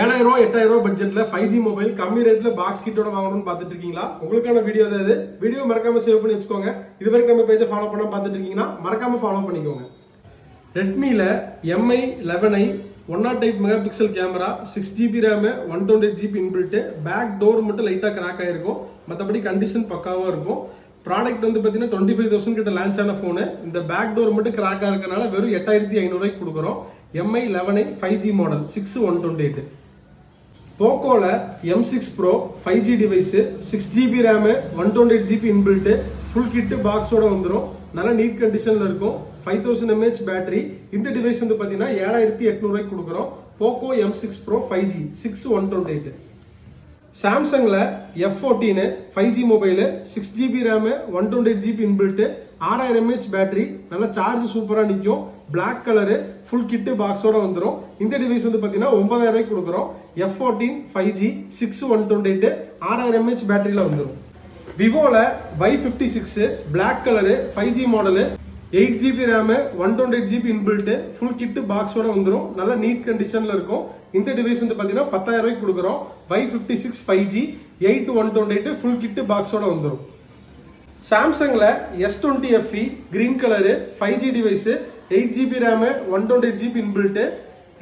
ஏழாயிரம் ரூபா எட்டாயிரம் ரூபா பட்ஜெட்ல ஃபைவ் ஜி மொபைல் கம்மி ரேட்ல பாக்ஸ் கிட்டோட வாங்கணும்னு பார்த்துட்டு இருக்கீங்களா உங்களுக்கான வீடியோ தான் இது வீடியோ மறக்காம சேவ் பண்ணி வச்சுக்கோங்க. இது வரைக்கும் நம்ம பேஜை ஃபாலோ பண்ண பார்த்துட்டு இருக்கீங்கன்னா மறக்காம ஃபாலோ பண்ணிக்கோங்க. ரெட்மியில் MI eleven I one naught eight mega pixel camera six GB RAM one twenty eight GB inbuilt back door மட்டும் லைட்டாக கிராக் ஆகிருக்கும் மற்றபடி கண்டிஷன் பக்காவாக இருக்கும். ப்ராடக்ட் வந்து பார்த்தீங்கன்னா டுவெண்ட்டி ஃபைவ் தௌசண்ட் கிட்ட லான்ச் ஆன ஃபோனு இந்த பேக் டோர் மட்டும் கிராக்காக இருக்கனால வெறும் எட்டாயிரத்தி ஐநூறுரூவாய்க்கு கொடுக்குறோம். Mi eleven i five G model six one twenty eight போக்கோவில் M six pro five G device six GB RAM one twenty eight GB inbuilt full kit பாக்ஸோட வந்துடும் நல்லா நீட் கண்டிஷனில் இருக்கும். ஃபைவ் தௌசண்ட் எம்ஏஹெச் பேட்டரி இந்த device வந்து பார்த்தீங்கன்னா ஏழாயிரத்தி எட்நூறுவாய்க்கு கொடுக்குறோம். Poco M six pro five G six one twenty eight சாம்சங்கில் F fourteen five G mobile six GB RAM one twenty eight GB inbuilt ஆறாயிரம் எம்ஏஹெச் பேட்டரி நல்லா சார்ஜ் சூப்பராக நிற்கும் பிளாக் கலரு ஃபுல் கிட்டு பாக்ஸோட வந்துடும் இந்த டிவைஸ் வந்து பார்த்தீங்கன்னா ஒன்பதாயிரம் ரூபாய்க்கு கொடுக்குறோம். F fourteen five G six one twenty eight ஆறாயிரம் எம்ஏஹெச் பேட்டரியில் வந்துடும் விவோவில் Y fifty six black colour five G model eight GB RAM one twenty eight GB inbuilt full kit பாக்ஸோட வந்துடும் நல்லா நீட் கண்டிஷனில் இருக்கும். இந்த டிவைஸ் வந்து பார்த்தீங்கன்னா பத்தாயிரம் ரூபாய்க்கு கொடுக்குறோம். Y fifty six five G eight one twenty eight full kit பாக்ஸோட வந்துடும் சாம்சங்கில் S twenty FE green colour five G device eight GB RAM one twenty eight GB inbuilt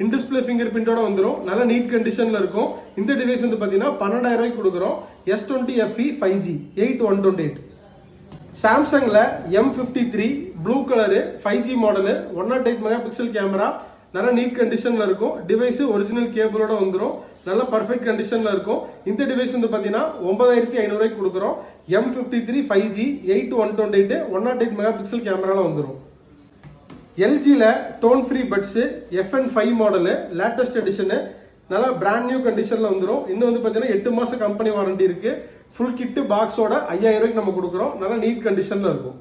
in display finger பிரிண்டோட வந்துடும் நல்லா நீட் கண்டிஷனில் இருக்கும். இந்த device வந்து பார்த்தீங்கன்னா பன்னெண்டாயிரம் ரூபாய்க்கு கொடுக்குறோம். S twenty FE five G eight one twenty eight சாம்சங்கில் M fifty three blue colour five G model one naught eight mega pixel camera நல்ல நீட் கண்டிஷனில் இருக்கும். டிவைஸு ஒரிஜினல் கேபிளோட வந்துடும் நல்ல பர்ஃபெக்ட் கண்டிஷனில் இருக்கும். இந்த டிவைஸ் வந்து பார்த்தீங்கன்னா ஒன்பதாயிரத்தி ஐநூறுரூவாய்க்கு கொடுக்குறோம். M fifty three five G eight one twenty eight one not eight mega pixel கேமராவில் வந்துடும் எல்ஜியில் tone free buds FN five model latest edition நல்லா பிராண்ட் நியூ கண்டிஷனில் வந்துடும் இன்னும் வந்து பார்த்தீங்கன்னா எட்டு மாதம் கம்பெனி வாரண்டி இருக்குது ஃபுல் கிட்டு பாக்ஸோட ஐயாயிரம் ரூபாய்க்கு நம்ம கொடுக்குறோம். நல்லா நீட் கண்டிஷனில் இருக்கும்.